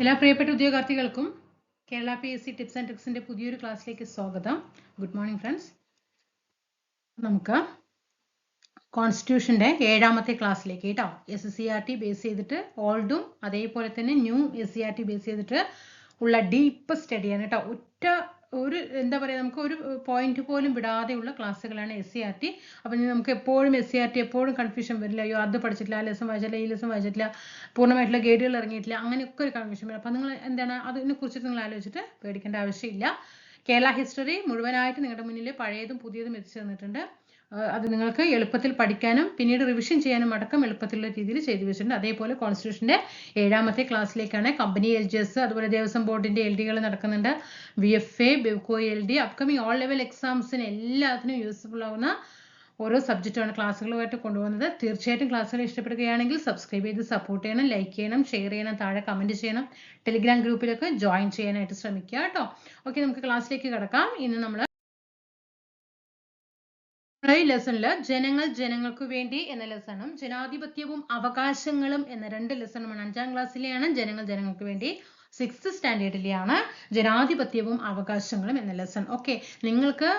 എല്ലാ പ്രിയപ്പെട്ട ഉദ്യോഗാർത്ഥികൾക്കും Kerala P S C tips and ട്രിക്സിന്റെ പുതിയൊരു ക്ലാസ്സിലേക്ക് സ്വാഗതം. ഗുഡ് മോർണിംഗ് ഫ്രണ്ട്സ് നമുക്ക് കോൺസ്റ്റിറ്റ്യൂഷന്റെ ഏഴാമത്തെ ക്ലാസ്സിലേക്ക് കേട്ടോ. S C R T base ചെയ്തിട്ട് ഓൾഡും അതേപോലെ തന്നെ new S C R T base ചെയ്തിട്ട് ഉള്ള ഡീപ്പ് സ്റ്റഡിയാണ് കേട്ടോ. ഒറ്റ ഒരു എന്താ പറയുക നമുക്ക് ഒരു പോയിന്റ് പോലും വിടാതെയുള്ള ക്ലാസ്സുകളാണ് എസ് സി ആർ ടി അപ്പം നമുക്ക് എപ്പോഴും എസ് സി ആർ ടി എപ്പോഴും കൺഫ്യൂഷൻ വരില്ല. അയ്യോ അത് പഠിച്ചിട്ടില്ല ആ ലെസൺ വായിച്ചിട്ടില്ല ഈ ലെസൺ വായിച്ചിട്ടില്ല പൂർണമായിട്ടുള്ള ഗൈഡുകൾ ഇറങ്ങിയിട്ടില്ല അങ്ങനെയൊക്കെ ഒരു കൺഫ്യൂഷൻ വരും. അപ്പം നിങ്ങൾ എന്താണ് അതിനെ കുറിച്ചിട്ട് നിങ്ങൾ ആലോചിച്ചിട്ട് പേടിക്കേണ്ട ആവശ്യമില്ല. കേരള ഹിസ്റ്ററി മുഴുവനായിട്ട് നിങ്ങളുടെ മുന്നിൽ പഴയതും പുതിയതും എത്തിച്ചു തന്നിട്ടുണ്ട്. അത് നിങ്ങൾക്ക് എളുപ്പത്തിൽ പഠിക്കാനും പിന്നീട് റിവിഷൻ ചെയ്യാനും അടക്കം എളുപ്പത്തിലുള്ള രീതിയിൽ ചെയ്തു വെച്ചിട്ടുണ്ട്. അതേപോലെ കോൺസ്റ്റിറ്റ്യൂഷന്റെ ഏഴാമത്തെ ക്ലാസ്സിലേക്കാണ് കമ്പനി എൽ ജി എസ് അതുപോലെ ദേവസ്വം ബോർഡിന്റെ എൽ ഡികൾ നടക്കുന്നുണ്ട്. V F A Bevco L D upcoming all level എക്സാംസിന് എല്ലാത്തിനും യൂസ്ഫുൾ ആവുന്ന ഓരോ സബ്ജക്റ്റുമാണ് ക്ലാസ്സുകളുമായിട്ട് കൊണ്ടുപോകുന്നത്. തീർച്ചയായിട്ടും ക്ലാസ്സുകൾ ഇഷ്ടപ്പെടുകയാണെങ്കിൽ സബ്സ്ക്രൈബ് ചെയ്ത് സപ്പോർട്ട് ചെയ്യണം ലൈക്ക് ചെയ്യണം ഷെയർ ചെയ്യണം താഴെ കമന്റ് ചെയ്യണം. ടെലിഗ്രാം ഗ്രൂപ്പിലൊക്കെ ജോയിൻ ചെയ്യാനായിട്ട് ശ്രമിക്കുക കേട്ടോ. ഓക്കെ നമുക്ക് ക്ലാസ്സിലേക്ക് കിടക്കാം. ഇന്ന് നമ്മൾ ഈ ലെസണിൽ ജനങ്ങൾ ജനങ്ങൾക്ക് വേണ്ടി എന്ന ലെസണും ജനാധിപത്യവും അവകാശങ്ങളും എന്ന രണ്ട് ലെസണുമാണ് അഞ്ചാം ക്ലാസ്സിലെയാണ് ജനങ്ങൾ ജനങ്ങൾക്ക് വേണ്ടി സിക്സ് സ്റ്റാൻഡേർഡിലെയാണ് ജനാധിപത്യവും അവകാശങ്ങളും എന്ന ലെസൺ ഓക്കെ നിങ്ങൾക്ക്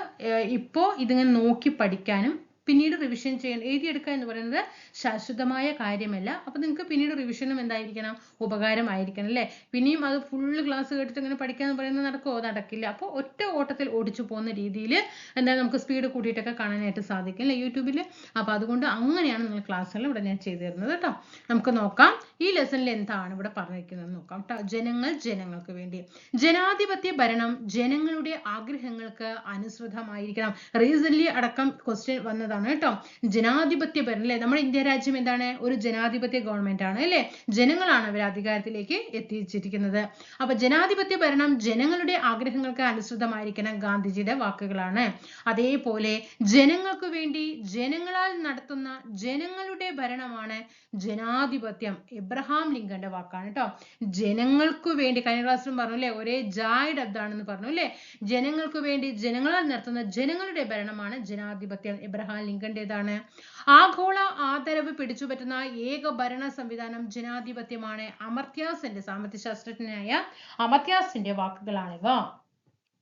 ഇപ്പോ ഇതിങ്ങനെ നോക്കി പഠിക്കാനും പിന്നീട് റിവിഷൻ ചെയ്യാൻ എഴുതിയെടുക്കുക എന്ന് പറയുന്നത് ശാശ്വതമായ കാര്യമല്ല. അപ്പൊ നിങ്ങൾക്ക് പിന്നീട് റിവിഷനും എന്തായിരിക്കണം? ഉപകാരമായിരിക്കണം അല്ലേ? പിന്നെയും അത് ഫുള്ള് ക്ലാസ് കേട്ടിട്ട് ഇങ്ങനെ പഠിക്കാന്ന് പറയുന്നത് നടക്കുമോ നടക്കില്ല. അപ്പോൾ ഒറ്റ ഓട്ടത്തിൽ ഓടിച്ചു പോകുന്ന രീതിയിൽ എന്താ നമുക്ക് സ്പീഡ് കൂട്ടിയിട്ടൊക്കെ കാണാനായിട്ട് സാധിക്കും അല്ലേ യൂട്യൂബിൽ അപ്പോൾ അതുകൊണ്ട് അങ്ങനെയാണ് നിങ്ങൾ ക്ലാസ്സുകൾ ഇവിടെ ഞാൻ ചെയ്തു തരുന്നത് കേട്ടോ. നമുക്ക് നോക്കാം. ഈ ലെസണിൽ എന്താണ് ഇവിടെ പറഞ്ഞിരിക്കുന്നത്? നോക്കാം കേട്ടോ ജനങ്ങൾ ജനങ്ങൾക്ക് വേണ്ടി. ജനാധിപത്യ ഭരണം ജനങ്ങളുടെ ആഗ്രഹങ്ങൾക്ക് അനുസൃതമായിരിക്കണം. റീസെന്റ് അടക്കം ക്വസ്റ്റ്യൻ വന്നതാണ് കേട്ടോ. ജനാധിപത്യ ഭരണം അല്ലേ? നമ്മുടെ ഇന്ത്യ രാജ്യം എന്താണ്? ഒരു ജനാധിപത്യ ഗവൺമെന്റ് ആണ് അല്ലേ? ജനങ്ങളാണ് അവർ അധികാരത്തിലേക്ക് എത്തിച്ചിരിക്കുന്നത്. അപ്പൊ ജനാധിപത്യ ഭരണം ജനങ്ങളുടെ ആഗ്രഹങ്ങൾക്ക് അനുസൃതമായിരിക്കണം ഗാന്ധിജിയുടെ വാക്കുകളാണ്. അതേപോലെ ജനങ്ങൾക്ക് വേണ്ടി ജനങ്ങളാൽ നടത്തുന്ന ജനങ്ങളുടെ ഭരണമാണ് ജനാധിപത്യം. എബ്രഹാം ലിങ്കന്റെ വാക്കാണ് കേട്ടോ. ജനങ്ങൾക്ക് വേണ്ടി കഴിഞ്ഞ ക്ലാസ്സിലും പറഞ്ഞു അല്ലേ? ഒരേ ജായ് ഡബ്ദാണെന്ന് പറഞ്ഞു അല്ലേ? ജനങ്ങൾക്ക് വേണ്ടി ജനങ്ങളാൽ നടത്തുന്ന ജനങ്ങളുടെ ഭരണമാണ് ജനാധിപത്യം. എബ്രഹാം ലിങ്കന്റേതാണ്. ആഗോള ആദരവ് പിടിച്ചുപറ്റുന്ന ഏക ഭരണ സംവിധാനം ജനാധിപത്യമാണ് അമർത്യാസിന്റെ സാമ്പത്തിക ശാസ്ത്രജ്ഞനായ അമർത്യാസിന്റെ വാക്കുകളാണിവ.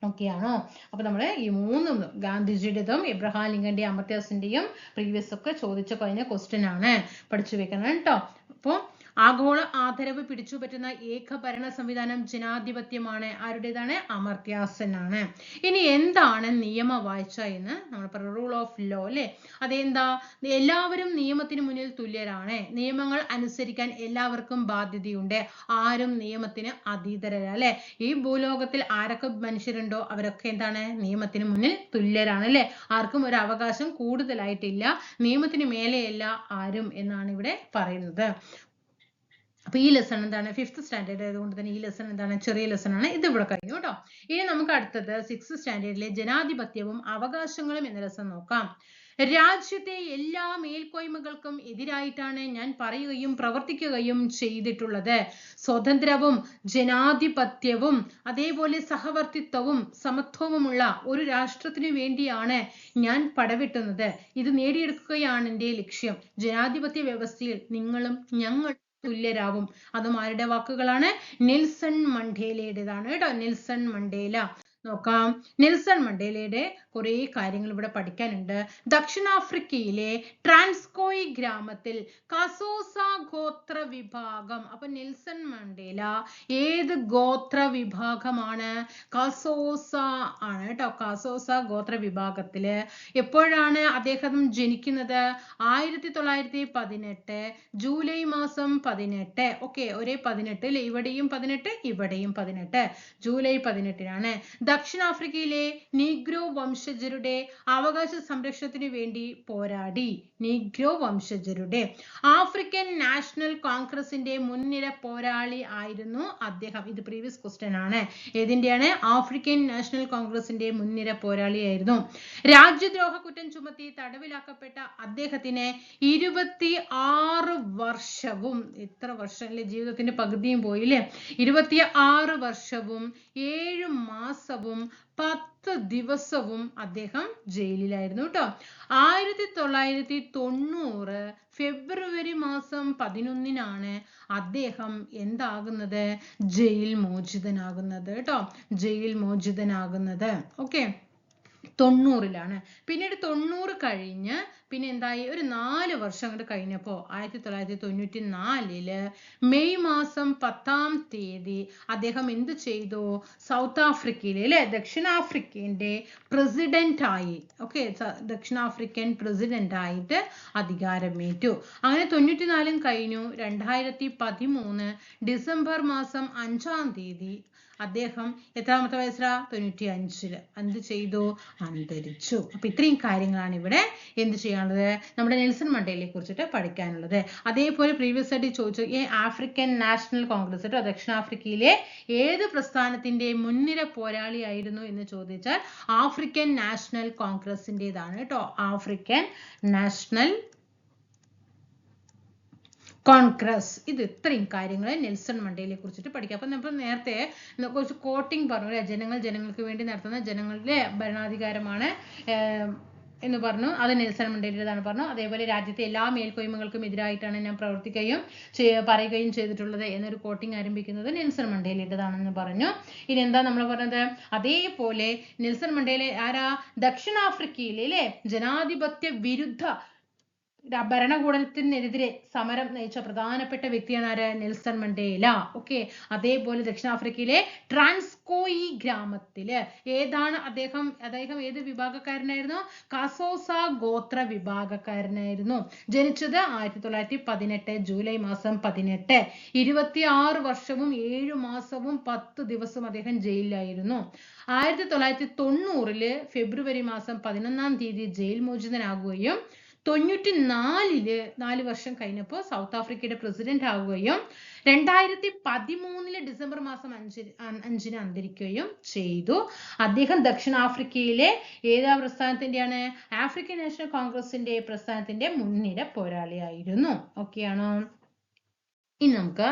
ഓക്കെയാണോ അപ്പൊ നമ്മൾ ഈ മൂന്നും ഗാന്ധിജിയുടേതും എബ്രഹാം ലിങ്കന്റെയും അമർത്യാസിന്റെയും പ്രീവിയസ് ഒക്കെ ചോദിച്ച കഴിഞ്ഞ ക്വസ്റ്റ്യൻ ആണ് പഠിച്ചു വെക്കണം കേട്ടോ അപ്പോൾ ആഗോള ആദരവ് പിടിച്ചുപറ്റുന്ന ഏക ഭരണ സംവിധാനം ജനാധിപത്യമാണ്. ആരുടേതാണ്? അമർത്യാസനാണ്. ഇനി എന്താണ് നിയമ നിയമവാഴ്ച എന്ന് നമ്മൾ റൂൾ ഓഫ് ലോ അല്ലെ? അതെന്താ? എല്ലാവരും നിയമത്തിന് മുന്നിൽ തുല്യരാണ്. നിയമങ്ങൾ അനുസരിക്കാൻ എല്ലാവർക്കും ബാധ്യതയുണ്ട്. ആരും നിയമത്തിന് അതീതരല്ല അല്ലെ? ഈ ഭൂലോകത്തിൽ ആരൊക്കെ മനുഷ്യരുണ്ടോ? അവരൊക്കെ എന്താണ്? നിയമത്തിന് മുന്നിൽ തുല്യരാണ് അല്ലെ? ആർക്കും ഒരു അവകാശം കൂടുതലായിട്ടില്ല. നിയമത്തിന് മേലെയല്ല ആരും എന്നാണ് ഇവിടെ പറയുന്നത്. അപ്പൊ ഈ ലെസൺ എന്താണ്? ഫിഫ്ത്ത് സ്റ്റാൻഡേർഡ് ആയതുകൊണ്ട് തന്നെ ഈ ലെസൺ എന്താണ്? ചെറിയ ലെസൺ ആണ്. ഇത് ഇവിടെ കഴിഞ്ഞു കേട്ടോ. ഇനി നമുക്ക് അടുത്തത് സിക്സ് സ്റ്റാൻഡേർഡിലെ ജനാധിപത്യവും അവകാശങ്ങളും എന്ന ലെസൺ നോക്കാം. രാജ്യത്തെ എല്ലാ മേൽക്കോയ്മകൾക്കും എതിരായിട്ടാണ് ഞാൻ പറയുകയും പ്രവർത്തിക്കുകയും ചെയ്തിട്ടുള്ളത്. സ്വതന്ത്രവും ജനാധിപത്യവും അതേപോലെ സഹവർത്തിത്വവും സമത്വവുമുള്ള ഒരു രാഷ്ട്രത്തിനു വേണ്ടിയാണ് ഞാൻ പടവിട്ടുന്നത്. ഇത് നേടിയെടുക്കുകയാണ് എന്റെ ലക്ഷ്യം. ജനാധിപത്യ വ്യവസ്ഥയിൽ നിങ്ങളും ഞങ്ങൾ തുല്യരാവും. അതും ആരുടെ വാക്കുകളാണ്? നെൽസൺ മണ്ടേലയുടേതാണ് കേട്ടോ. നെൽസൺ മണ്ടേല നോക്കാം. നെൽസൺ മണ്ടേലയുടെ കുറേ കാര്യങ്ങൾ ഇവിടെ പഠിക്കാനുണ്ട്. ദക്ഷിണാഫ്രിക്കയിലെ ട്രാൻസ്കോയി ഗ്രാമത്തിൽ കസോസ ഗോത്ര വിഭാഗം അപ്പൊ നെൽസൺ മണ്ടേല ഏത് ഗോത്ര വിഭാഗമാണ്? കസോസ ആണ് കേട്ടോ. കസോസ ഗോത്ര വിഭാഗത്തിൽ എപ്പോഴാണ് അദ്ദേഹം ജനിക്കുന്നത്? ആയിരത്തി തൊള്ളായിരത്തി പതിനെട്ട് ജൂലൈ മാസം പതിനെട്ട്. ഓക്കെ ഒരേ പതിനെട്ട് അല്ലെ? ഇവിടെയും പതിനെട്ട് ഇവിടെയും പതിനെട്ട്. ജൂലൈ പതിനെട്ടിനാണ്. ദക്ഷിണാഫ്രിക്കയിലെ നീഗ്രോ വംശജരുടെ അവകാശ സംരക്ഷണത്തിന് വേണ്ടി പോരാടി. നീഗ്രോ വംശജരുടെ. ആഫ്രിക്കൻ നാഷണൽ കോൺഗ്രസിന്റെ മുൻനിര പോരാളി ആയിരുന്നു അദ്ദേഹം. ഇത് പ്രീവിയസ് ക്വസ്റ്റ്യൻ ആണ്. ഏതിന്റെയാണ്? ആഫ്രിക്കൻ നാഷണൽ കോൺഗ്രസിന്റെ മുൻനിര പോരാളിയായിരുന്നു രാജ്യദ്രോഹ കുറ്റം ചുമത്തി തടവിലാക്കപ്പെട്ട അദ്ദേഹത്തിന് ഇരുപത്തി ആറ് വർഷവും എത്ര അല്ലെ ജീവിതത്തിന്റെ പകുതിയും പോയില്ലേ? ഇരുപത്തി ആറ് വർഷവും ഏഴ് മാസവും ദിവസവും പത്ത് ദിവസവും അദ്ദേഹം ജയിലിലായിരുന്നു കേട്ടോ. ആയിരത്തി തൊള്ളായിരത്തി തൊണ്ണൂറ് ഫെബ്രുവരി മാസം പതിനൊന്നിനാണ് അദ്ദേഹം എന്താകുന്നത്? ജയിൽ മോചിതനാകുന്നത് കേട്ടോ. ജയിൽ മോചിതനാകുന്നത്. ഓക്കെ തൊണ്ണൂറിലാണ്. പിന്നീട് തൊണ്ണൂറ് കഴിഞ്ഞ് പിന്നെ എന്തായി ഒരു നാല് വർഷം അങ്ങോട്ട് കഴിഞ്ഞപ്പോ ആയിരത്തി തൊള്ളായിരത്തി തൊണ്ണൂറ്റി നാലിൽ മെയ് മാസം പത്താം തീയതി അദ്ദേഹം എന്ത് ചെയ്തു? സൗത്ത് ആഫ്രിക്കയിലെ അല്ലെ? ദക്ഷിണാഫ്രിക്കന്റെ പ്രസിഡന്റ് ആയി. ഓക്കെ ദക്ഷിണാഫ്രിക്കൻ പ്രസിഡന്റ് ആയിട്ട് അധികാരമേറ്റു. അങ്ങനെ തൊണ്ണൂറ്റിനാലും കഴിഞ്ഞു. രണ്ടായിരത്തി പതിമൂന്ന് ഡിസംബർ മാസം അഞ്ചാം തീയതി അദ്ദേഹം എത്രാമത്തെ വയസ്സിലാ? തൊണ്ണൂറ്റി അഞ്ചിൽ എന്ത് ചെയ്തു? അന്തരിച്ചു. അപ്പൊ ഇത്രയും കാര്യങ്ങളാണ് ഇവിടെ എന്ത് ചെയ്യാനുള്ളത് നമ്മുടെ നെൽസൺ മണ്ടേലയെ കുറിച്ചിട്ട് പഠിക്കാനുള്ളത്. അതേപോലെ പ്രീവിയസ് ആയിട്ട് ചോദിച്ചു ഈ ആഫ്രിക്കൻ നാഷണൽ കോൺഗ്രസ് കേട്ടോ ദക്ഷിണാഫ്രിക്കയിലെ ഏത് പ്രസ്ഥാനത്തിന്റെ മുൻനിര പോരാളിയായിരുന്നു എന്ന് ചോദിച്ചാൽ ആഫ്രിക്കൻ നാഷണൽ കോൺഗ്രസിന്റെതാണ് കേട്ടോ ആഫ്രിക്കൻ നാഷണൽ കോൺഗ്രസ്. ഇത് ഇത്രയും കാര്യങ്ങൾ നെൽസൺ മണ്ടേലയെ കുറിച്ചിട്ട് പഠിക്കാം. അപ്പൊ നമ്മൾ നേരത്തെ കുറച്ച് കോട്ടിംഗ് പറഞ്ഞു ജനങ്ങൾ ജനങ്ങൾക്ക് വേണ്ടി നടത്തുന്ന ജനങ്ങളുടെ ഭരണാധികാരമാണ് എന്ന് പറഞ്ഞു. അത് നെൽസൺ മണ്ടേലയുടേതാണ് പറഞ്ഞു. അതേപോലെ രാജ്യത്തെ എല്ലാ മേൽക്കോയ്മകൾക്കും എതിരായിട്ടാണ് ഞാൻ പ്രവർത്തിക്കുകയും പറയുകയും ചെയ്തിട്ടുള്ളത് എന്നൊരു കോട്ടിംഗ് ആരംഭിക്കുന്നത് നെൽസൺ മണ്ടേലയുടേതാണെന്ന് പറഞ്ഞു. ഇനി എന്താ നമ്മൾ പറഞ്ഞത്? അതേപോലെ നെൽസൺ മണ്ടേല ആരാ? ദക്ഷിണാഫ്രിക്കയിലെ ജനാധിപത്യ വിരുദ്ധ ഭരണകൂടത്തിനെതിരെ സമരം നയിച്ച പ്രധാനപ്പെട്ട വ്യക്തിയാണ് ആര്? Nelson Mandela. ഓക്കെ അതേപോലെ ദക്ഷിണാഫ്രിക്കയിലെ ട്രാൻസ്കോയി ഗ്രാമത്തിൽ ഏതാണ് അദ്ദേഹം അദ്ദേഹം ഏത് വിഭാഗക്കാരനായിരുന്നു? കാസോസ ഗോത്ര വിഭാഗക്കാരനായിരുന്നു. ജനിച്ചത് ആയിരത്തി തൊള്ളായിരത്തി പതിനെട്ട് ജൂലൈ മാസം പതിനെട്ട്. ഇരുപത്തി ആറ് വർഷവും ഏഴു മാസവും പത്ത് ദിവസവും അദ്ദേഹം ജയിലിലായിരുന്നു. ആയിരത്തി തൊള്ളായിരത്തി തൊണ്ണൂറിൽ ഫെബ്രുവരി മാസം പതിനൊന്നാം തീയതി ജയിൽ മോചിതനാകുകയും തൊണ്ണൂറ്റി നാലിൽ നാല് വർഷം കഴിഞ്ഞപ്പോൾ സൗത്ത് ആഫ്രിക്കയുടെ പ്രസിഡന്റ് ആവുകയും രണ്ടായിരത്തി പതിമൂന്നിൽ ഡിസംബർ മാസം അഞ്ച് അഞ്ചിന് അന്തരിക്കുകയും ചെയ്തു. അദ്ദേഹം ദക്ഷിണാഫ്രിക്കയിലെ ഏതാ പ്രസ്ഥാനത്തിന്റെയാണ്? ആഫ്രിക്കൻ നാഷണൽ കോൺഗ്രസിന്റെ പ്രസ്ഥാനത്തിന്റെ മുൻനിര പോരാളിയായിരുന്നു. ഓക്കെയാണോ ഇനി നമുക്ക്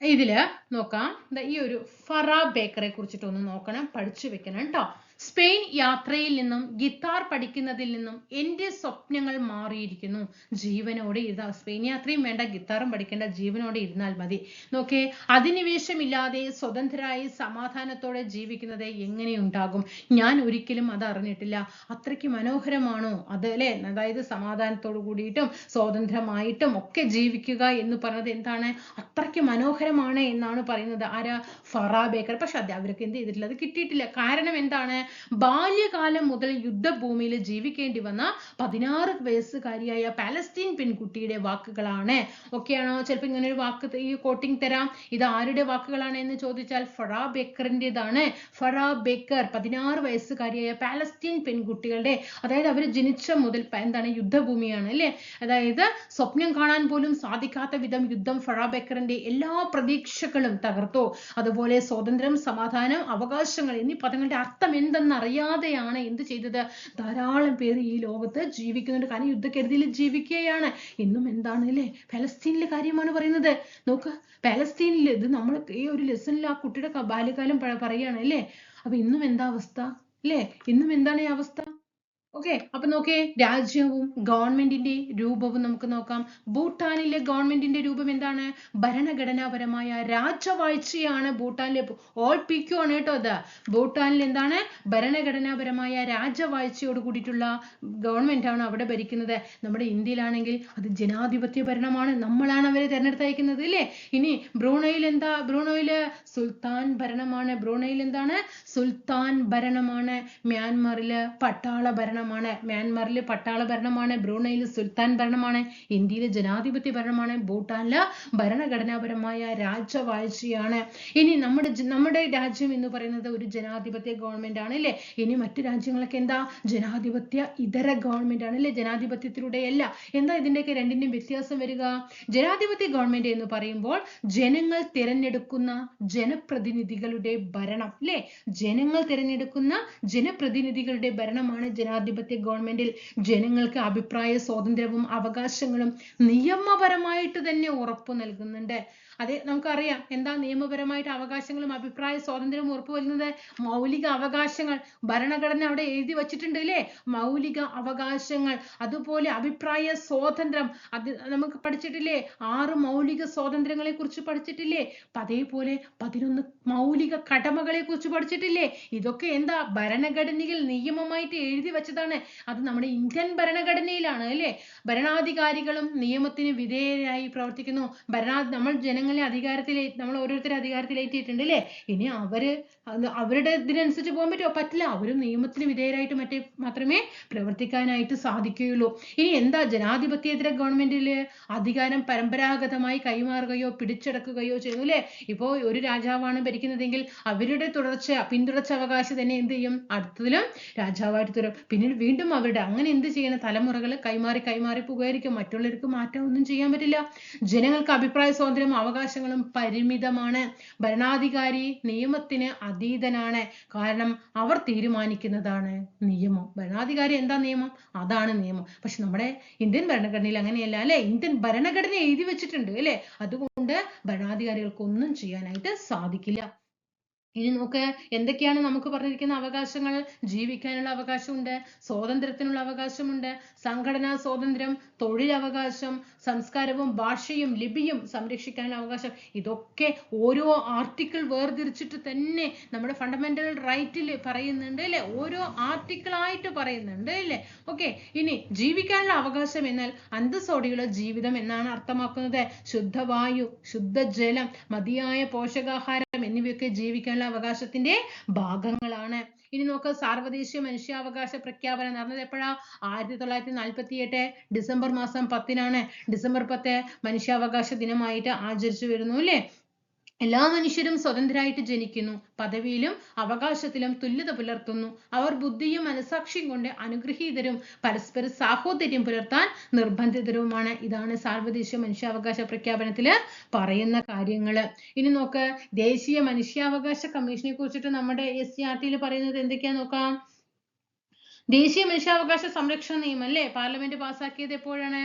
ഇതിൽ നോക്കാം. ഈ ഒരു ഫറ ബേക്കറെ കുറിച്ചിട്ടൊന്ന് നോക്കണം പഠിച്ചു വെക്കണം കേട്ടോ സ്പെയിൻ യാത്രയിൽ നിന്നും ഗിത്താർ പഠിക്കുന്നതിൽ നിന്നും എന്റെ സ്വപ്നങ്ങൾ മാറിയിരിക്കുന്നു. ജീവനോടെ ഇരുന്ന സ്പെയിൻ യാത്രയും വേണ്ട ഗിത്താറും പഠിക്കേണ്ട ജീവനോടെ ഇരുന്നാൽ മതി. നോക്കേ അധിനിവേശമില്ലാതെ സ്വതന്ത്രരായി സമാധാനത്തോടെ ജീവിക്കുന്നത് എങ്ങനെയുണ്ടാകും? ഞാൻ ഒരിക്കലും അത് അറിഞ്ഞിട്ടില്ല. അത്രയ്ക്ക് മനോഹരമാണോ അത് അതായത് സമാധാനത്തോടു കൂടിയിട്ടും സ്വതന്ത്രമായിട്ടും ഒക്കെ ജീവിക്കുക എന്ന് പറയുന്നത് എന്താണ്? അത്രയ്ക്ക് മനോഹരമാണ് എന്നാണ് പറയുന്നത്. ആരാ? Farah Baker. പക്ഷെ അത് അവർക്ക് എന്ത് ചെയ്തിട്ടില്ല? അത് കിട്ടിയിട്ടില്ല. കാരണം എന്താണ്? ബാല്യകാലം മുതൽ യുദ്ധഭൂമിയിൽ ജീവിക്കേണ്ടി വന്ന പതിനാറ് വയസ്സുകാരിയായ പാലസ്തീൻ പെൺകുട്ടിയുടെ വാക്കുകളാണ്. ഒക്കെയാണോ? ചിലപ്പോൾ ഇങ്ങനെ ഒരു വാക്ക് ഈ കോട്ടിംഗ് തരാം. ഇത് ആരുടെ വാക്കുകളാണ് എന്ന് ചോദിച്ചാൽ ഫറ ബേക്കറിന്റെതാണ് ഫറ ബേക്കർ പതിനാറ് വയസ്സുകാരിയായ പാലസ്തീൻ പെൺകുട്ടികളുടെ അതായത് അവർ ജനിച്ച മുതൽ എന്താണ് യുദ്ധഭൂമിയാണ് അല്ലേ? അതായത് സ്വപ്നം കാണാൻ പോലും സാധിക്കാത്ത വിധം യുദ്ധം ഫറ ബേക്കറിന്റെ എല്ലാ പ്രതീക്ഷകളും തകർത്തു. അതുപോലെ സ്വാതന്ത്ര്യം സമാധാനം അവകാശങ്ങൾ എന്നീ പദങ്ങളുടെ അർത്ഥം എന്തെന്നറിയാതെയാണ് എന്ത് ചെയ്തത്? ധാരാളം പേര് ഈ ലോകത്ത് ജീവിക്കുന്നുണ്ട്. കാരണം യുദ്ധക്കെടുതിയിൽ ജീവിക്കുകയാണ്. ഇന്നും എന്താണ് അല്ലേ? ഫലസ്തീനിലെ കാര്യമാണ് പറയുന്നത്. നോക്ക് ഫലസ്തീനിൽ ഇത് നമ്മൾ ഈ ഒരു ലെസണിൽ ആ കുട്ടിയുടെ ബാല്യകാലം പറയാണ് അല്ലേ? അപ്പൊ ഇന്നും എന്താ അവസ്ഥ? അല്ലേ? ഇന്നും എന്താണ് ഈ അവസ്ഥ? ഓക്കെ അപ്പൊ നോക്കേ രാജ്യവും ഗവൺമെന്റിന്റെ രൂപവും നമുക്ക് നോക്കാം. ഭൂട്ടാനിലെ ഗവൺമെന്റിന്റെ രൂപം എന്താണ്? ഭരണഘടനാപരമായ രാജവാഴ്ചയാണ് ഭൂട്ടാനിലെ. ഓൾ ആണ് കേട്ടോ അത് ഭൂട്ടാനിൽ എന്താണ്? ഭരണഘടനാപരമായ രാജവാഴ്ചയോട് കൂടിയിട്ടുള്ള ഗവൺമെന്റ് ആണ് അവിടെ ഭരിക്കുന്നത്. നമ്മുടെ ഇന്ത്യയിലാണെങ്കിൽ അത് ജനാധിപത്യ ഭരണമാണ്. നമ്മളാണ് അവരെ തെരഞ്ഞെടുത്തയക്കുന്നത് അല്ലേ ഇനി ബ്രൂണയിൽ എന്താ? ബ്രൂണോയിൽ സുൽത്താൻ ഭരണമാണ്. ബ്രൂണയിൽ എന്താണ്? സുൽത്താൻ ഭരണമാണ്. മ്യാൻമറിൽ പട്ടാള ഭരണമാണ് മ്യാൻമറിൽ പട്ടാള ഭരണമാണ് ബ്രൂണയിൽ സുൽത്താൻ ഭരണമാണ് ഇന്ത്യയിലെ ജനാധിപത്യ ഭരണമാണ് ഭൂട്ടാനിൽ ഭരണഘടനാപരമായ രാജവാഴ്ചയാണ് ഇനി നമ്മുടെ നമ്മുടെ രാജ്യം എന്ന് പറയുന്നത് ഒരു ജനാധിപത്യ ഗവൺമെന്റ് ആണ് അല്ലേ ഇനി മറ്റു രാജ്യങ്ങളൊക്കെ എന്താ? ജനാധിപത്യ ഇതര ഗവൺമെന്റ് ആണ് അല്ലേ. ജനാധിപത്യത്തിലൂടെയല്ല എന്താ ഇതിന്റെയൊക്കെ രണ്ടിന്റെയും വ്യത്യാസം വരിക? ജനാധിപത്യ ഗവൺമെന്റ് എന്ന് പറയുമ്പോൾ ജനങ്ങൾ തിരഞ്ഞെടുക്കുന്ന ജനപ്രതിനിധികളുടെ ഭരണം അല്ലേ? ജനങ്ങൾ തിരഞ്ഞെടുക്കുന്ന ജനപ്രതിനിധികളുടെ ഭരണമാണ് ജനാധിപത്യ ജനാധിപത്യ ഗവൺമെന്റിൽ ജനങ്ങൾക്ക് അഭിപ്രായ സ്വാതന്ത്ര്യവും അവകാശങ്ങളും നിയമപരമായിട്ട് തന്നെ ഉറപ്പു നൽകുന്നുണ്ട്. അത് നമുക്കറിയാം. എന്താ നിയമപരമായിട്ട് അവകാശങ്ങളും അഭിപ്രായ സ്വാതന്ത്ര്യവും ഉറപ്പുവരുന്നത്? മൗലിക അവകാശങ്ങൾ. ഭരണഘടന അവിടെ എഴുതി വച്ചിട്ടുണ്ട് അല്ലേ മൗലിക അവകാശങ്ങൾ. അതുപോലെ അഭിപ്രായ സ്വാതന്ത്ര്യം. അത് നമുക്ക് പഠിച്ചിട്ടില്ലേ? ആറ് മൗലിക സ്വാതന്ത്ര്യങ്ങളെ കുറിച്ച് പഠിച്ചിട്ടില്ലേ അതേപോലെ പതിനൊന്ന് മൗലിക കടമകളെ കുറിച്ച് പഠിച്ചിട്ടില്ലേ? ഇതൊക്കെ എന്താ ഭരണഘടനയിൽ നിയമമായിട്ട് എഴുതി വെച്ചതാണ്. അത് നമ്മുടെ ഇന്ത്യൻ ഭരണഘടനയിലാണ് അല്ലേ? ഭരണാധികാരികളും നിയമത്തിന് വിധേയരായി പ്രവർത്തിക്കുന്നു. ഭരണാ നമ്മൾ ജനങ്ങളെ അധികാരത്തിൽ നമ്മൾ ഓരോരുത്തരെ അധികാരത്തിലേറ്റിയിട്ടുണ്ട് അല്ലേ? ഇനി അവർ അവരുടെ ഇതിനനുസരിച്ച് പോകാൻ പറ്റുമോ? പറ്റില്ല. അവരും നിയമത്തിന് വിധേയരായിട്ട് മറ്റേ മാത്രമേ പ്രവർത്തിക്കാനായിട്ട് സാധിക്കുകയുള്ളൂ. ഇനി എന്താ ജനാധിപത്യേതര ഗവൺമെന്റിൽ അധികാരം പരമ്പരാഗതമായി കൈമാറുകയോ പിടിച്ചെടുക്കുകയോ ചെയ്യുന്നു അല്ലേ? ഇപ്പോ ഒരു രാജാവാണ് ഭരിക്കുന്നതെങ്കിൽ അവരുടെ തുടർച്ച പിന്തുടർച്ച അവകാശം തന്നെ എന്ത് ചെയ്യും? അടുത്തതിലും രാജാവായിട്ട് തുടരും. പിന്നീട് വീണ്ടും അവരുടെ അങ്ങനെ എന്ത് ചെയ്യണം? തലമുറകൾ കൈമാറി കൈമാറി പോകുമായിരിക്കും മറ്റുള്ളവർക്ക് മാറ്റം ഒന്നും ചെയ്യാൻ പറ്റില്ല. ജനങ്ങൾക്ക് അഭിപ്രായ സ്വാതന്ത്ര്യവും അവകാശങ്ങളും പരിമിതമാണ്. ഭരണാധികാരി നിയമത്തിന് അതീതനാണ്. കാരണം അവർ തീരുമാനിക്കുന്നതാണ് നിയമം. ഭരണാധികാരി എന്താ നിയമം? അതാണ് നിയമം. പക്ഷെ നമ്മുടെ ഇന്ത്യൻ ഭരണഘടനയിൽ അങ്ങനെയല്ല അല്ലെ? ഇന്ത്യൻ ഭരണഘടന എഴുതി വെച്ചിട്ടുണ്ട് അല്ലെ? അതുകൊണ്ട് ഭരണാധികാരികൾക്ക് ഒന്നും ചെയ്യാനായിട്ട് സാധിക്കില്ല. ഇനി നോക്ക് എന്തൊക്കെയാണ് നമുക്ക് പറഞ്ഞിരിക്കുന്ന അവകാശങ്ങൾ? ജീവിക്കാനുള്ള അവകാശമുണ്ട് സ്വാതന്ത്ര്യത്തിനുള്ള അവകാശമുണ്ട് സംഘടനാ സ്വാതന്ത്ര്യം തൊഴിലവകാശം സംസ്കാരവും ഭാഷയും ലിപിയും സംരക്ഷിക്കാനുള്ള അവകാശം. ഇതൊക്കെ ഓരോ ആർട്ടിക്കിൾ വേർതിരിച്ചിട്ട് തന്നെ നമ്മുടെ ഫണ്ടമെന്റൽ റൈറ്റിൽ പറയുന്നുണ്ട് അല്ലെ? ഓരോ ആർട്ടിക്കിൾ ആയിട്ട് പറയുന്നുണ്ട് അല്ലെ? ഓക്കെ ഇനി ജീവിക്കാനുള്ള അവകാശം എന്നാൽ അന്തസ്സോടെയുള്ള ജീവിതം എന്നാണ് അർത്ഥമാക്കുന്നത്. ശുദ്ധവായു ശുദ്ധജലം മതിയായ പോഷകാഹാരം എന്നിവയൊക്കെ ജീവിക്കാനുള്ള അവകാശത്തിന്റെ ഭാഗങ്ങളാണ്. ഇനി നോക്ക് സാർവദേശീയ മനുഷ്യാവകാശ പ്രഖ്യാപനം നടന്നത് എപ്പോഴാ? ആയിരത്തി തൊള്ളായിരത്തി നാൽപ്പത്തി എട്ട് ഡിസംബർ മാസം പത്തിനാണ്. ഡിസംബർ പത്ത് മനുഷ്യാവകാശ ദിനമായിട്ട് ആചരിച്ചു വരുന്നു അല്ലേ? എല്ലാ മനുഷ്യരും സ്വതന്ത്രരായിട്ട് ജനിക്കുന്നു പദവിയിലും അവകാശത്തിലും തുല്യത പുലർത്തുന്നു. അവർ ബുദ്ധിയും മനസാക്ഷിയും കൊണ്ട് അനുഗ്രഹീതരും പരസ്പര സാഹോദര്യം പുലർത്താൻ നിർബന്ധിതരുമാണ്. ഇതാണ് സാർവദേശീയ മനുഷ്യാവകാശ പ്രഖ്യാപനത്തിൽ പറയുന്ന കാര്യങ്ങൾ ഇനി നോക്ക് ദേശീയ മനുഷ്യാവകാശ കമ്മീഷനെ കുറിച്ചിട്ട് നമ്മുടെ എസ് സി ആർ ടിയിൽ പറയുന്നത് എന്തൊക്കെയാ നോക്കാം? ദേശീയ മനുഷ്യാവകാശ സംരക്ഷണ നിയമം അല്ലേ? പാർലമെന്റ് പാസ്സാക്കിയത് എപ്പോഴാണ്?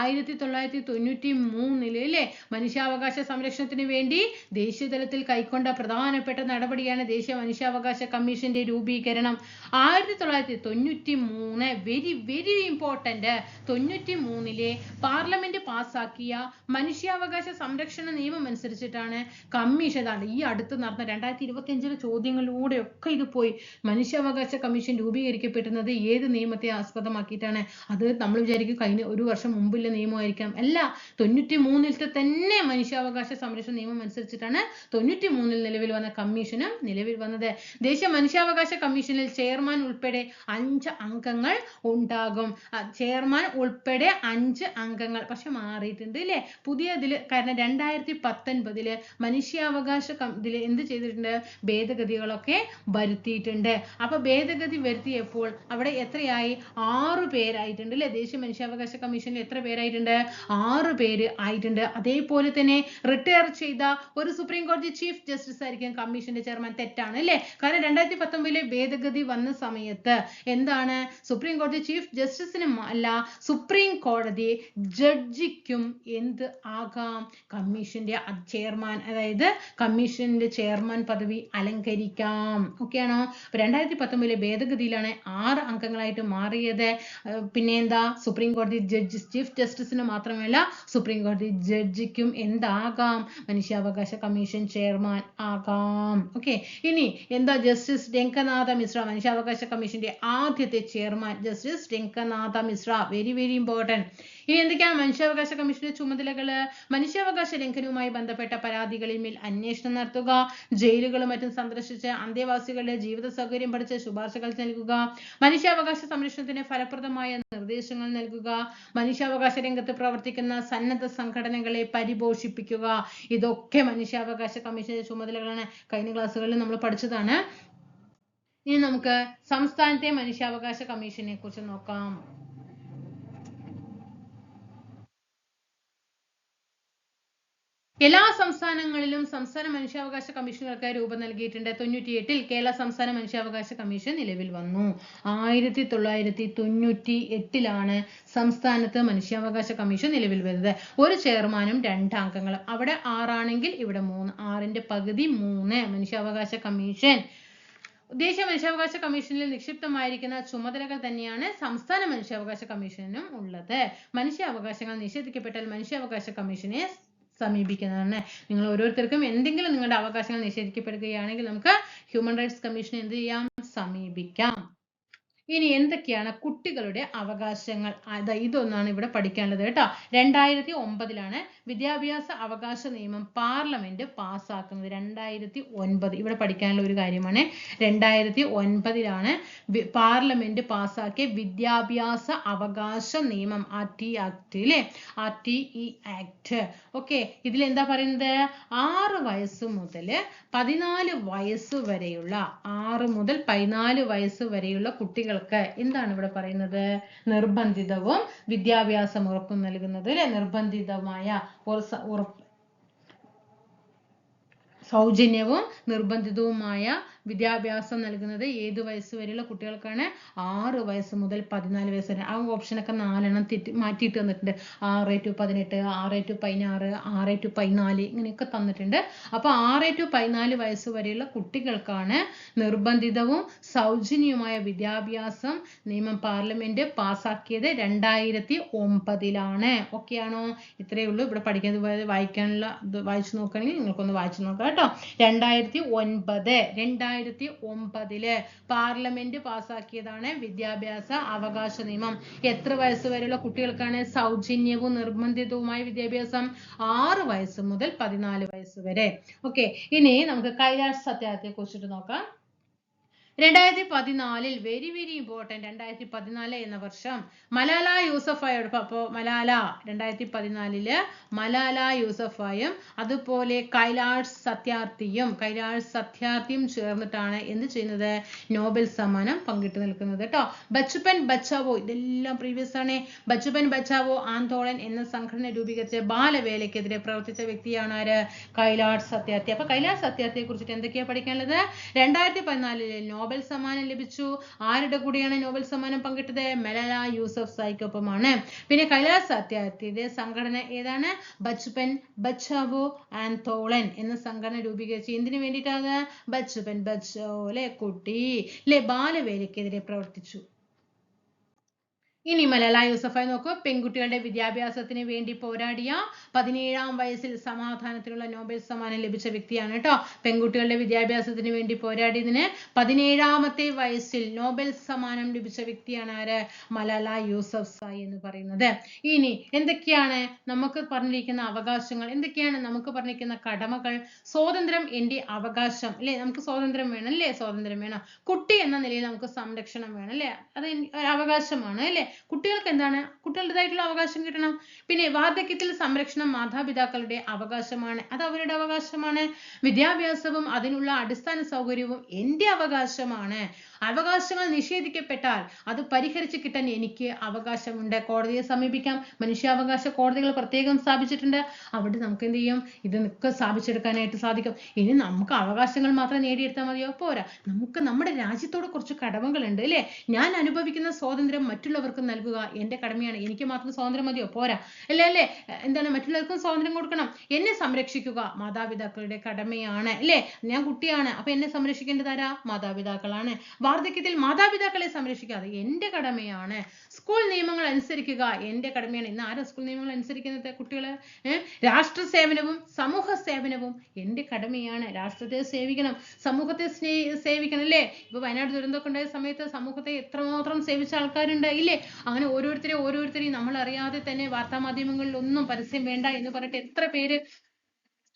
ആയിരത്തി തൊള്ളായിരത്തി തൊണ്ണൂറ്റി മൂന്നിൽ അല്ലേ? മനുഷ്യാവകാശ സംരക്ഷണത്തിന് വേണ്ടി ദേശീയ തലത്തിൽ കൈക്കൊണ്ട പ്രധാനപ്പെട്ട നടപടിയാണ് ദേശീയ മനുഷ്യാവകാശ കമ്മീഷന്റെ രൂപീകരണം. ആയിരത്തി തൊള്ളായിരത്തി തൊണ്ണൂറ്റി മൂന്ന് വെരി വെരി ഇമ്പോർട്ടന്റ് തൊണ്ണൂറ്റി മൂന്നിലെ പാർലമെന്റ് പാസ്സാക്കിയ മനുഷ്യാവകാശ സംരക്ഷണ നിയമം അനുസരിച്ചിട്ടാണ് കമ്മീഷൻ അതാണ് ഈ അടുത്ത് നടന്ന രണ്ടായിരത്തി ഇരുപത്തി അഞ്ചിലെ ചോദ്യങ്ങളിലൂടെ ഒക്കെ ഇത് പോയി. മനുഷ്യാവകാശ കമ്മീഷൻ രൂപീകരിക്കപ്പെടുന്നത് ഏത് നിയമത്തെ ആസ്പദമാക്കിയിട്ടാണ്? അത് നമ്മൾ വിചാരിക്കും കഴിഞ്ഞ ഒരു വർഷം മുമ്പുള്ള നിയമമായിരിക്കാം. അല്ല തൊണ്ണൂറ്റി മൂന്നിലത്തെ തന്നെ മനുഷ്യാവകാശ സംരക്ഷണ നിയമം അനുസരിച്ചിട്ടാണ് തൊണ്ണൂറ്റി മൂന്നിൽ നിലവിൽ വന്ന കമ്മീഷനും നിലവിൽ വന്നത്. ദേശീയ മനുഷ്യാവകാശ കമ്മീഷനിൽ ചെയർമാൻ ഉൾപ്പെടെ അഞ്ച് അംഗങ്ങൾ ഉണ്ടാകും. ചെയർമാൻ ഉൾപ്പെടെ അഞ്ച് അംഗങ്ങൾ. പക്ഷെ മാറിയിട്ടുണ്ട് അല്ലേ പുതിയതിൽ കാരണം രണ്ടായിരത്തി പത്തൊൻപതിൽ മനുഷ്യാവകാശ ഇതിൽ എന്ത് ചെയ്തിട്ടുണ്ട്? ഭേദഗതികളൊക്കെ വരുത്തിയിട്ടുണ്ട്. അപ്പൊ ഭേദഗതി വരുത്തിയപ്പോൾ അവിടെ എത്രയായി? ആറ് പേരായിട്ടുണ്ട് അല്ലേ? ദേശീയ മനുഷ്യാവകാശ കമ്മീഷനിൽ എത്ര പേരായിട്ടുണ്ട്? ആറ് പേര് ആയിട്ടുണ്ട്. അതേപോലെ തന്നെ റിട്ടയർ ചെയ്ത ഒരു സുപ്രീം കോടതി ചീഫ് ജസ്റ്റിസ് ആയിരിക്കും കമ്മീഷന്റെ ചെയർമാൻ തെറ്റാണ് അല്ലേ? കാരണം രണ്ടായിരത്തി പത്തൊമ്പതിലെ ഭേദഗതി വന്ന സമയത്ത് എന്താണ്? സുപ്രീം കോടതി ചീഫ് ജസ്റ്റിസിനും അല്ല സുപ്രീം കോടതി ജഡ്ജിക്കും എന്ത് ആകാം? കമ്മീഷന്റെ ചെയർമാൻ അതായത് കമ്മീഷന്റെ ചെയർമാൻ പദവി അലങ്കരിക്കാം. ഓക്കെ ആണോ? രണ്ടായിരത്തി പത്തൊമ്പതിലെ ഭേദഗതിയിലാണ് ആറ് അംഗങ്ങളായിട്ട് മാറിയത്. പിന്നെ എന്താ? സുപ്രീം കോടതി ജഡ്ജി ചീഫ് ജസ്റ്റിസിന് മാത്രമല്ല സുപ്രീം കോടതി ജഡ്ജിക്കും എന്താകാം? മനുഷ്യാവകാശ കമ്മീഷൻ ചെയർമാൻ ആകാം. ഓക്കെ ഇനി എന്താ ജസ്റ്റിസ് രംഗനാഥ മിശ്ര? മനുഷ്യാവകാശ കമ്മീഷന്റെ ആദ്യത്തെ chairman justice Ranganath Mishra. Very very important ഇനി എന്തൊക്കെയാണ് മനുഷ്യാവകാശ കമ്മീഷന്റെ ചുമതലകൾ? മനുഷ്യാവകാശ ലംഘനവുമായി ബന്ധപ്പെട്ട പരാതികളിൽ മേൽ അന്വേഷണം നടത്തുക ജയിലുകളും മറ്റും സന്ദർശിച്ച് അന്തേവാസികളുടെ ജീവിത സൗകര്യം പഠിച്ച് ശുപാർശകൾ നൽകുക മനുഷ്യാവകാശ സംരക്ഷണത്തിന് ഫലപ്രദമായ നിർദ്ദേശങ്ങൾ നൽകുക മനുഷ്യാവകാശ രംഗത്ത് പ്രവർത്തിക്കുന്ന സന്നദ്ധ സംഘടനകളെ പരിപോഷിപ്പിക്കുക. ഇതൊക്കെ മനുഷ്യാവകാശ കമ്മീഷന്റെ ചുമതലകളാണ്. കഴിഞ്ഞ ക്ലാസ്സുകളിൽ നമ്മൾ പഠിച്ചതാണ്. ഇനി നമുക്ക് സംസ്ഥാനത്തെ മനുഷ്യാവകാശ കമ്മീഷനെ കുറിച്ച് നോക്കാം. എല്ലാ സംസ്ഥാനങ്ങളിലും സംസ്ഥാന മനുഷ്യാവകാശ കമ്മീഷനുകൾക്ക് രൂപം നൽകിയിട്ടുണ്ട്. തൊണ്ണൂറ്റിയെട്ടിൽ കേരള സംസ്ഥാന മനുഷ്യാവകാശ കമ്മീഷൻ നിലവിൽ വന്നു. ആയിരത്തി തൊള്ളായിരത്തി തൊണ്ണൂറ്റി എട്ടിലാണ് സംസ്ഥാനത്ത് മനുഷ്യാവകാശ കമ്മീഷൻ നിലവിൽ വരുന്നത്. ഒരു ചെയർമാനും രണ്ട് അംഗങ്ങളും. അവിടെ ആറാണെങ്കിൽ ഇവിടെ മൂന്ന്. ആറിന്റെ പകുതി മൂന്ന് മനുഷ്യാവകാശ കമ്മീഷൻ. ദേശീയ മനുഷ്യാവകാശ കമ്മീഷനിൽ നിക്ഷിപ്തമായിരിക്കുന്ന ചുമതലകൾ തന്നെയാണ് സംസ്ഥാന മനുഷ്യാവകാശ കമ്മീഷനും ഉള്ളത്. മനുഷ്യാവകാശങ്ങൾ നിഷേധിക്കപ്പെട്ടാൽ മനുഷ്യാവകാശ കമ്മീഷനെ സമീപിക്കുന്നതാണ്. നിങ്ങൾ ഓരോരുത്തർക്കും എന്തെങ്കിലും നിങ്ങളുടെ അവകാശങ്ങൾ നിഷേധിക്കപ്പെടുകയാണെങ്കിൽ നമുക്ക് ഹ്യൂമൻ റൈറ്റ്സ് കമ്മീഷൻ എന്ത് ചെയ്യാം? സമീപിക്കാം. ഇനി എന്തൊക്കെയാണ് കുട്ടികളുടെ അവകാശങ്ങൾ? അത് ഇതൊന്നാണ് ഇവിടെ പഠിക്കാനുള്ളത് കേട്ടോ. രണ്ടായിരത്തി ഒമ്പതിലാണ് വിദ്യാഭ്യാസ അവകാശ നിയമം പാർലമെന്റ് പാസ്സാക്കുന്നത്. രണ്ടായിരത്തി ഒൻപത് ഇവിടെ പഠിക്കാനുള്ള ഒരു കാര്യമാണ്. രണ്ടായിരത്തി ഒൻപതിലാണ് പാർലമെന്റ് പാസ്സാക്കിയ വിദ്യാഭ്യാസ അവകാശ നിയമം ആർ ടി ആക്ട് അല്ലേ R T E act. Okay ഇതിൽ എന്താ പറയുന്നത്? ആറ് വയസ്സ് മുതൽ പതിനാല് വയസ്സ് വരെയുള്ള ആറ് മുതൽ പതിനാല് വയസ്സ് വരെയുള്ള കുട്ടികൾക്ക് എന്താണ് ഇവിടെ പറയുന്നത്? നിർബന്ധിതവും വിദ്യാഭ്യാസം ഉറപ്പു നൽകുന്നത് അല്ലെ? നിർബന്ധിതമായ സൗജന്യവും നിർബന്ധിതവുമായ വിദ്യാഭ്യാസം നൽകുന്നത് ഏത് വയസ്സ് വരെയുള്ള കുട്ടികൾക്കാണ്? ആറ് വയസ്സ് മുതൽ പതിനാല് വയസ്സ് വരെ. ആ ഓപ്ഷനൊക്കെ നാലെണ്ണം തെറ്റി മാറ്റിയിട്ട് തന്നിട്ടുണ്ട്. ആറ് ടു പതിനെട്ട് ആറ് ടു പതിനാറ് ആറ് ടു പതിനാല് ഇങ്ങനെയൊക്കെ തന്നിട്ടുണ്ട്. അപ്പോൾ ആറ് ടു പതിനാല് വയസ്സ് വരെയുള്ള കുട്ടികൾക്കാണ് നിർബന്ധിതവും സൗജന്യവുമായ വിദ്യാഭ്യാസം നിയമം പാർലമെന്റ് പാസ്സാക്കിയത് രണ്ടായിരത്തി ഒമ്പതിലാണ് ആണോ? ഇത്രയേ ഉള്ളൂ. ഇവിടെ പഠിക്കുന്നത് വായിക്കാനുള്ള വായിച്ചു നോക്കുകയാണെങ്കിൽ നിങ്ങൾക്കൊന്ന് വായിച്ചു നോക്കാം കേട്ടോ. രണ്ടായിരത്തി ഒൻപത് രണ്ടായിരത്തി ഒമ്പതിൽ പാർലമെന്റ് പാസാക്കിയതാണ് വിദ്യാഭ്യാസ അവകാശ നിയമം. എത്ര വയസ്സ് വരെയുള്ള കുട്ടികൾക്കാണ് സൗജന്യവും നിർബന്ധിതവുമായ വിദ്യാഭ്യാസം? ആറ് വയസ്സ് മുതൽ പതിനാല് വയസ്സ് വരെ. ഓക്കെ ഇനി നമുക്ക് കൈലാസ് സത്യാഗ്രഹത്തെ കുറിച്ചിട്ട് നോക്കാം. രണ്ടായിരത്തി പതിനാലിൽ വെരി വെരി ഇമ്പോർട്ടന്റ് രണ്ടായിരത്തി പതിനാല് എന്ന വർഷം മലാല യൂസഫായോടൊപ്പം അപ്പോൾ മലാല രണ്ടായിരത്തി പതിനാലിൽ മലാല യൂസഫായും അതുപോലെ കൈലാഷ് സത്യാർത്ഥിയും കൈലാഷ് സത്യാർത്ഥിയും ചേർന്നിട്ടാണ് എന്ത് ചെയ്യുന്നത്? നോബൽ സമ്മാനം പങ്കിട്ട് നിൽക്കുന്നത് കേട്ടോ ബച്ചുപ്പൻ ബച്ചാവോ ഇതെല്ലാം പ്രീവിയസ് ആണ്. ബച്ചുപ്പൻ ബച്ചാവോ ആന്തോളൻ എന്ന സംഘടന രൂപീകരിച്ച ബാലവേലയ്ക്കെതിരെ പ്രവർത്തിച്ച വ്യക്തിയാണ് ആര്? കൈലാഷ് സത്യാർത്ഥി. അപ്പൊ കൈലാഷ് സത്യാർത്ഥിയെ കുറിച്ചിട്ട് എന്തൊക്കെയാണ് പഠിക്കാനുള്ളത്? രണ്ടായിരത്തി പതിനാലിൽ നോബൽ സമ്മാനം ലഭിച്ചു. ആരുടെ കൂടെയാണ് നോബൽ സമ്മാനം പങ്കിട്ടത്? മെലല യൂസഫ് സായിക്കൊപ്പമാണ്. പിന്നെ കൈലാസ് സത്യാർത്ഥിയുടെ സംഘടന ഏതാണ്? ബച്ചുപൻ ബച്ചാവോ ആൻഡ് തോളൻ എന്ന സംഘടന രൂപീകരിച്ചു. എന്തിനു വേണ്ടിയിട്ടാണ്? ബച്ചുപൻ ബച്ചോ അല്ലെ കുട്ടി അല്ലെ ബാലവേലയ്ക്കെതിരെ പ്രവർത്തിച്ചു. ഇനി മലാല യൂസഫായി നോക്കൂ. പെൺകുട്ടികളുടെ വിദ്യാഭ്യാസത്തിന് വേണ്ടി പോരാടിയ പതിനേഴാം വയസ്സിൽ സമാധാനത്തിനുള്ള നോബൽ സമ്മാനം ലഭിച്ച വ്യക്തിയാണ് കേട്ടോ. പെൺകുട്ടികളുടെ വിദ്യാഭ്യാസത്തിന് വേണ്ടി പോരാടിയതിന് പതിനേഴാമത്തെ വയസ്സിൽ നോബൽ സമ്മാനം ലഭിച്ച വ്യക്തിയാണ് ആര്? മലാല യൂസഫ് സായി എന്ന് പറയുന്നത്. ഇനി എന്തൊക്കെയാണ് നമുക്ക് പറഞ്ഞിരിക്കുന്ന അവകാശങ്ങൾ? എന്തൊക്കെയാണ് നമുക്ക് പറഞ്ഞിരിക്കുന്ന കടമകൾ? സ്വാതന്ത്ര്യം എന്റെ അവകാശം. അല്ലേ? നമുക്ക് സ്വാതന്ത്ര്യം വേണം അല്ലേ? സ്വാതന്ത്ര്യം വേണം. കുട്ടി എന്ന നിലയിൽ നമുക്ക് സംരക്ഷണം വേണം അല്ലേ? അത് അവകാശമാണ് അല്ലേ? കുട്ടികൾക്ക് എന്താണ്? കുട്ടികളുടേതായിട്ടുള്ള അവകാശം കിട്ടണം. പിന്നെ വാർദ്ധക്യത്തിൽ സംരക്ഷണം മാതാപിതാക്കളുടെ അവകാശമാണ്. അത് അവരുടെ അവകാശമാണ്. വിദ്യാഭ്യാസവും അതിനുള്ള അടിസ്ഥാന സൗകര്യവും എന്റെ അവകാശമാണ്. അവകാശങ്ങൾ നിഷേധിക്കപ്പെട്ടാൽ അത് പരിഹരിച്ച് കിട്ടാൻ എനിക്ക് അവകാശമുണ്ട്. കോടതിയെ സമീപിക്കാം. മനുഷ്യാവകാശ കോടതികൾ പ്രത്യേകം സ്ഥാപിച്ചിട്ടുണ്ട്. അവിടെ നമുക്ക് എന്ത് ചെയ്യും? ഇതൊക്കെ സ്ഥാപിച്ചെടുക്കാനായിട്ട് സാധിക്കും. ഇനി നമുക്ക് അവകാശങ്ങൾ മാത്രം നേടിയെടുത്താൽ മതിയോ? പോരാ. നമുക്ക് നമ്മുടെ രാജ്യത്തോട് കുറച്ച് കടമകളുണ്ട് അല്ലേ? ഞാൻ അനുഭവിക്കുന്ന സ്വാതന്ത്ര്യം മറ്റുള്ളവർക്ക് നൽകുക എന്റെ കടമയാണ്. എനിക്ക് മാത്രം സ്വാതന്ത്ര്യം മതിയോ? പോരാ. അല്ലേ അല്ലേ? എന്താണ്? മറ്റുള്ളവർക്കും സ്വാതന്ത്ര്യം കൊടുക്കണം. എന്നെ സംരക്ഷിക്കുക മാതാപിതാക്കളുടെ കടമയാണ്. അല്ലേ? ഞാൻ കുട്ടിയാണ്. അപ്പൊ എന്നെ സംരക്ഷിക്കേണ്ടത് ആരാ? മാതാപിതാക്കളാണ്. വാർദ്ധക്യത്തിൽ മാതാപിതാക്കളെ സംരക്ഷിക്കുക അത് എന്റെ കടമയാണ്. സ്കൂൾ നിയമങ്ങൾ അനുസരിക്കുക. എന്റെ കടമയാണ്. ഇന്ന് ആരാ സ്കൂൾ നിയമങ്ങൾ അനുസരിക്കുന്നത് കുട്ടികൾ രാഷ്ട്ര സേവനവും സമൂഹ സേവനവും എന്റെ കടമയാണ്. രാഷ്ട്രത്തെ സേവിക്കണം. സമൂഹത്തെ സ്നേ സേവിക്കണം അല്ലേ? ഇപ്പൊ വയനാട് ദുരന്തമൊക്കെ ഉണ്ടായ സമയത്ത് സമൂഹത്തെ എത്രമാത്രം സേവിച്ച ആൾക്കാരുണ്ട് ഇല്ലേ? അങ്ങനെ ഓരോരുത്തരെ ഓരോരുത്തരെയും നമ്മൾ അറിയാതെ തന്നെ വാർത്താ മാധ്യമങ്ങളിൽ ഒന്നും പരസ്യം വേണ്ട എന്ന് പറഞ്ഞിട്ട് എത്ര പേര്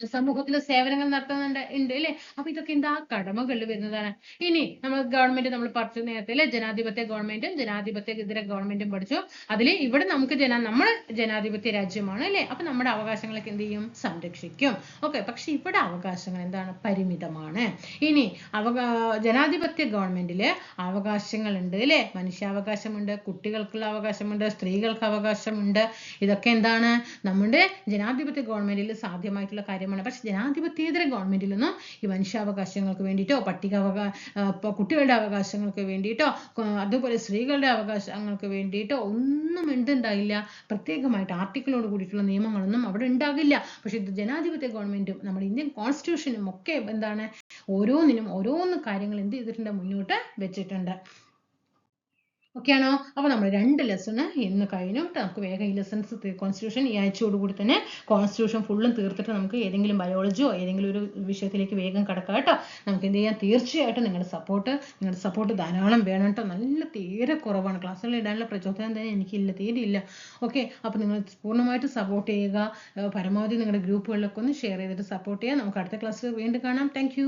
സമൂഹത്തിൽ സേവനങ്ങൾ നടത്തുന്നുണ്ട് ഉണ്ട് അല്ലേ? അപ്പൊ ഇതൊക്കെ എന്താ? കടമകളിൽ വരുന്നതാണ്. ഇനി നമ്മൾ ഗവൺമെന്റ് നമ്മൾ പഠിച്ചു നേരത്തെ അല്ലേ? ജനാധിപത്യ ഗവൺമെന്റും ജനാധിപത്യ ഇതര ഗവൺമെന്റും പഠിച്ചു. അതിൽ ഇവിടെ നമുക്ക് ജന നമ്മൾ ജനാധിപത്യ രാജ്യമാണ് അല്ലേ? അപ്പൊ നമ്മുടെ അവകാശങ്ങളൊക്കെ എന്ത് ചെയ്യും? സംരക്ഷിക്കും. ഓക്കെ പക്ഷെ ഇവിടെ അവകാശങ്ങൾ എന്താണ്? പരിമിതമാണ്. ഇനി അവകാ ജനാധിപത്യ ഗവൺമെന്റിൽ അവകാശങ്ങളുണ്ട് അല്ലേ? മനുഷ്യാവകാശമുണ്ട് കുട്ടികൾക്കുള്ള അവകാശമുണ്ട് സ്ത്രീകൾക്ക് അവകാശമുണ്ട്. ഇതൊക്കെ എന്താണ്? നമ്മുടെ ജനാധിപത്യ ഗവൺമെന്റിൽ സാധ്യമായിട്ടുള്ള കാര്യമാണ്. പക്ഷെ ജനാധിപത്യേതര ഗവൺമെന്റിലൊന്നും ഈ മനുഷ്യാവകാശങ്ങൾക്ക് വേണ്ടിയിട്ടോ പട്ടികാവകാ ആ, ഇപ്പൊ കുട്ടികളുടെ അവകാശങ്ങൾക്ക് വേണ്ടിയിട്ടോ അതുപോലെ സ്ത്രീകളുടെ അവകാശങ്ങൾക്ക് വേണ്ടിയിട്ടോ ഒന്നും എന്തുണ്ടായില്ല. പ്രത്യേകമായിട്ട് ആർട്ടിക്കിളോട് കൂടിയിട്ടുള്ള നിയമങ്ങളൊന്നും അവിടെ ഉണ്ടാകില്ല പക്ഷെ ഇത് ജനാധിപത്യ ഗവൺമെന്റും നമ്മുടെ ഇന്ത്യൻ കോൺസ്റ്റിറ്റ്യൂഷനും ഒക്കെ എന്താണ് ഓരോന്നിനും ഓരോന്ന് കാര്യങ്ങൾ എന്ത് ചെയ്തിട്ടുണ്ട് മുന്നോട്ട് വെച്ചിട്ടുണ്ട്. ഓക്കെ ആണോ അപ്പൊ നമ്മൾ രണ്ട് ലെസണ് ഇന്ന് കഴിഞ്ഞു. നമുക്ക് വേഗം ഈ ലെസൺസ് കോൺസ്റ്റിറ്റ്യൂഷൻ ഈ ആഴ്ചയോട് കൂടി തന്നെ കോൺസ്റ്റിറ്റ്യൂഷൻ ഫുള്ളും തീർത്തിട്ട് നമുക്ക് ഏതെങ്കിലും ബയോളജിയോ ഏതെങ്കിലും ഒരു വിഷയത്തിലേക്ക് വേഗം കടക്കാം കേട്ടോ നമുക്ക് എന്ത് ചെയ്യാം? തീർച്ചയായിട്ടും നിങ്ങളുടെ സപ്പോർട്ട് നിങ്ങളുടെ സപ്പോർട്ട് ധാരാളം വേണം കേട്ടോ നല്ല തീരെ കുറവാണ്. ക്ലാസ്സുകളിൽ ഇടാനുള്ള പ്രചോദനം തന്നെ എനിക്കില്ല തീരെ ഇല്ല. ഓക്കെ അപ്പോൾ നിങ്ങൾ പൂർണമായിട്ട് സപ്പോർട്ട് ചെയ്യുക. പരമാവധി നിങ്ങളുടെ ഗ്രൂപ്പുകളിലൊക്കെ ഒന്ന് ഷെയർ ചെയ്തിട്ട് സപ്പോർട്ട് ചെയ്യുക നമുക്ക് അടുത്ത ക്ലാസ്സിൽ വീണ്ടും കാണാം. താങ്ക്